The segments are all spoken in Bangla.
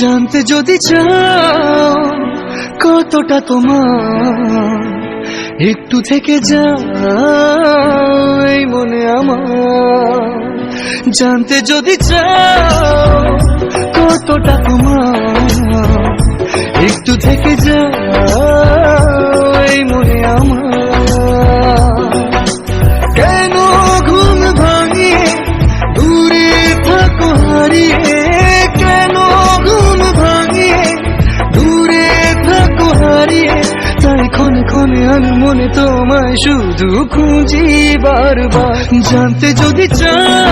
জানতে যদি চাও কতটা তোমার, একটু থেকে যাই মনে আমার। জানতে যদি চাও কতটা তোমার, একটু থেকে যাই ক্ষণে মনে তোমায় শুধু খুঁজি বারবার। জানতে যদি চাও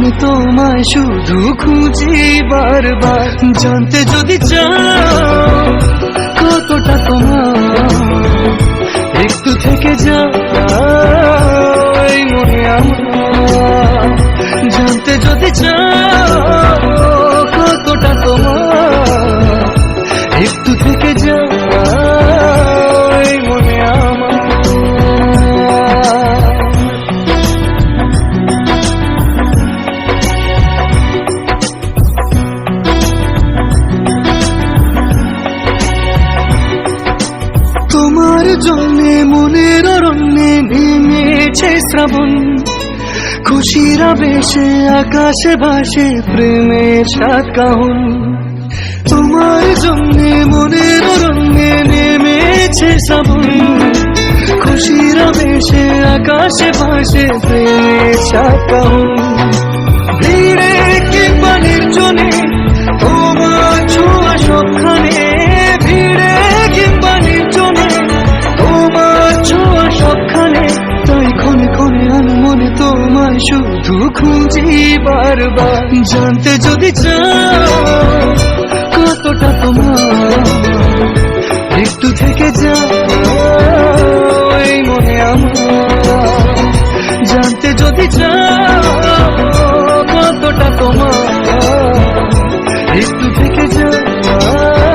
আমি তোমায় শুধু খুঁজি বারবার। জানতে যদি চাও কতটা তোমার, একটু থেকে যাও মনে আমার। জানতে যদি চাও জন্যে মনের অরণ্যে নেমেছে শ্রাবণ। খুশিরা বেশে আকাশে ভাসে প্রেমের সাত কাহন। তোমার জন্যে মনের অরণ্যে নেমেছে শ্রাবণ। খুশিরা বেশে আকাশে ভাসে প্রেমের সাত কাহন। শুধু খুঁজি বারবার। জানতে যদি চাও, কতটা তোমার? একটু থেকে যাও, এই মনে আমার। জানতে যদি চাও, কতটা তোমার? একটু থেকে যাও